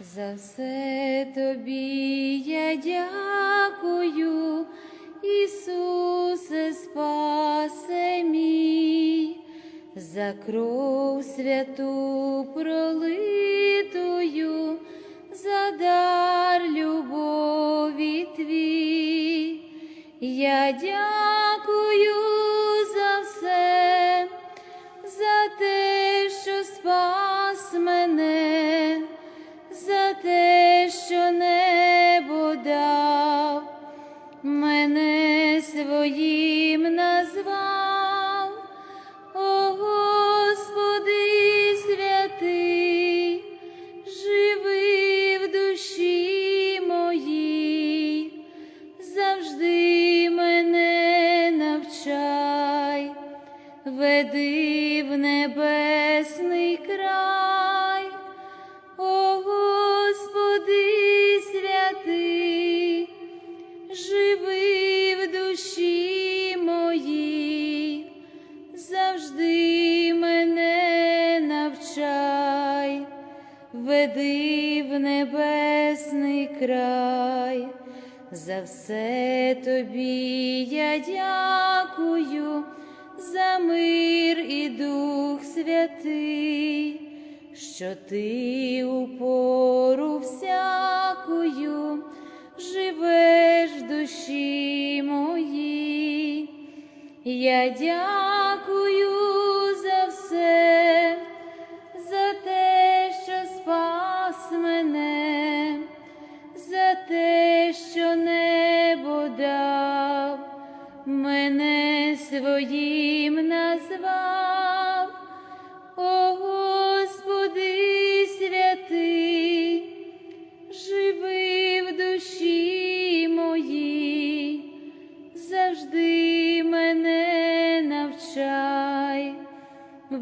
За все тобі я дякую, Ісусе, спасе мій, за кров святу пролитою, за дар любові твій. Я дякую що ти у пору всякою живеш в душі моїй. Я дякую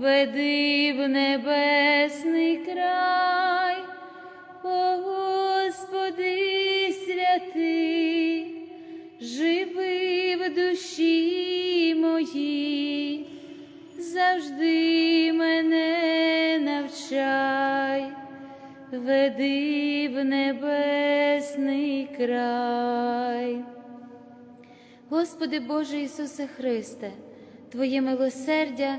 веди в небесний край, о Господи святий, живи в душі моїй, завжди мене навчай, веди в небесний край. Господи Боже Ісусе Христе, Твоє милосердя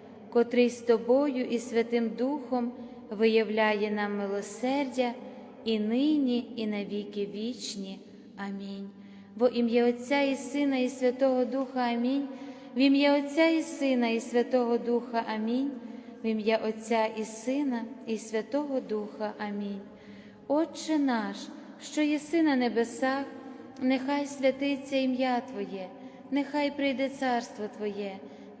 котрий з Тобою і Святим Духом виявляє нам милосердя і нині, і навіки вічні. Амінь. Во ім'я Отця і Сина, і Святого Духа Амінь. В ім'я Отця і Сина, і Святого Духа Амінь. В ім'я Отця і Сина, і Святого Духа Амінь. Отче наш, що єси на небесах, нехай святиться ім'я Твоє, нехай прийде царство Твоє,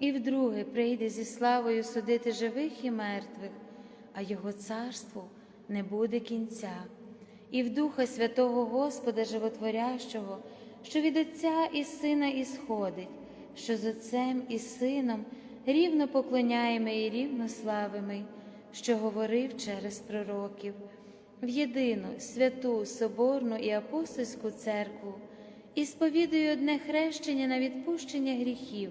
і вдруге прийде зі славою судити живих і мертвих, а Його царству не буде кінця, і в Духа Святого Господа Животворящого, що від Отця і Сина ісходить, що з Отцем і Сином рівно поклоняємо і рівно славимо, що говорив через пророків, в єдину святу Соборну і апостольську церкву, і сповідую одне хрещення на відпущення гріхів,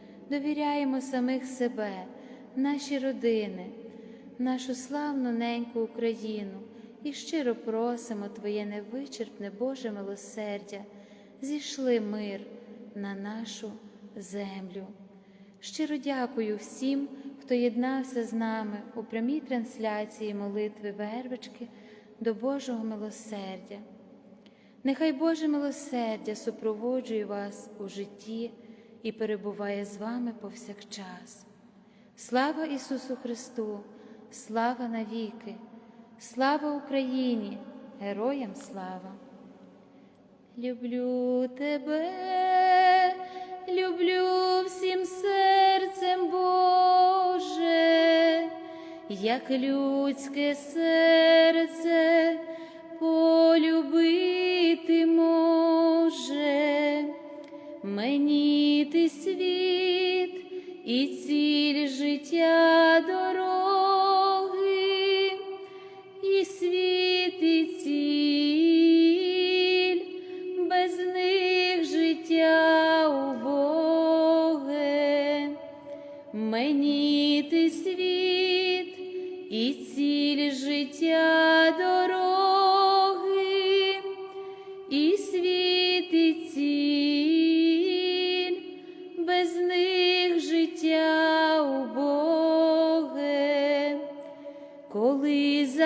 довіряємо самих себе, наші родини, нашу славну неньку Україну і щиро просимо Твоє невичерпне Боже милосердя, зійшли мир на нашу землю. Щиро дякую всім, хто єднався з нами у прямій трансляції молитви вервички до Божого милосердя. Нехай Боже милосердя супроводжує вас у житті і перебуває з вами повсякчас. Слава Ісусу Христу, слава навіки, слава Україні, героям слава! Люблю тебе, люблю всім серцем Боже, як людське серце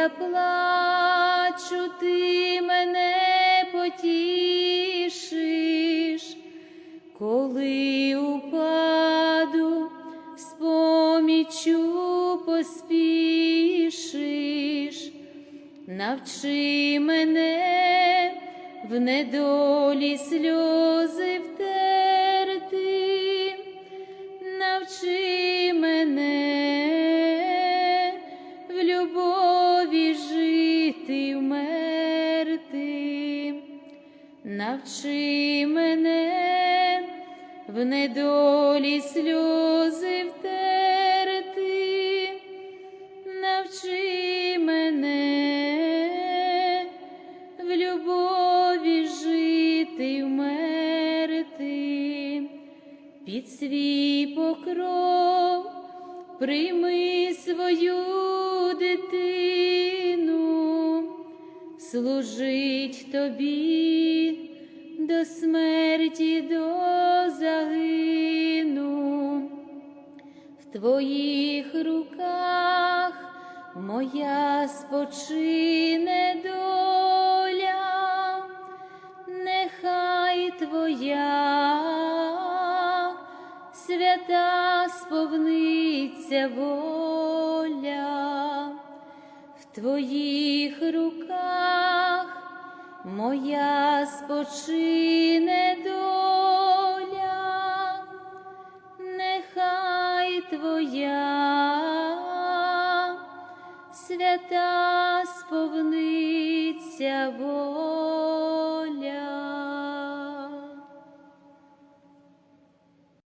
Заплачу, ти мене потішиш, коли упаду, з поміччю поспішиш, навчи мене в недолі сльози втерти, навчи мене в недолі сльози втерти, навчи мене в любові жити й вмерти, під свій покров прийми свою дитину, служить тобі до смерті, до загину. В твоїх руках моя спочине доля, нехай твоя свята сповниться воля, в твоїх руках моя спочине доля, нехай твоя свята сповниться воля.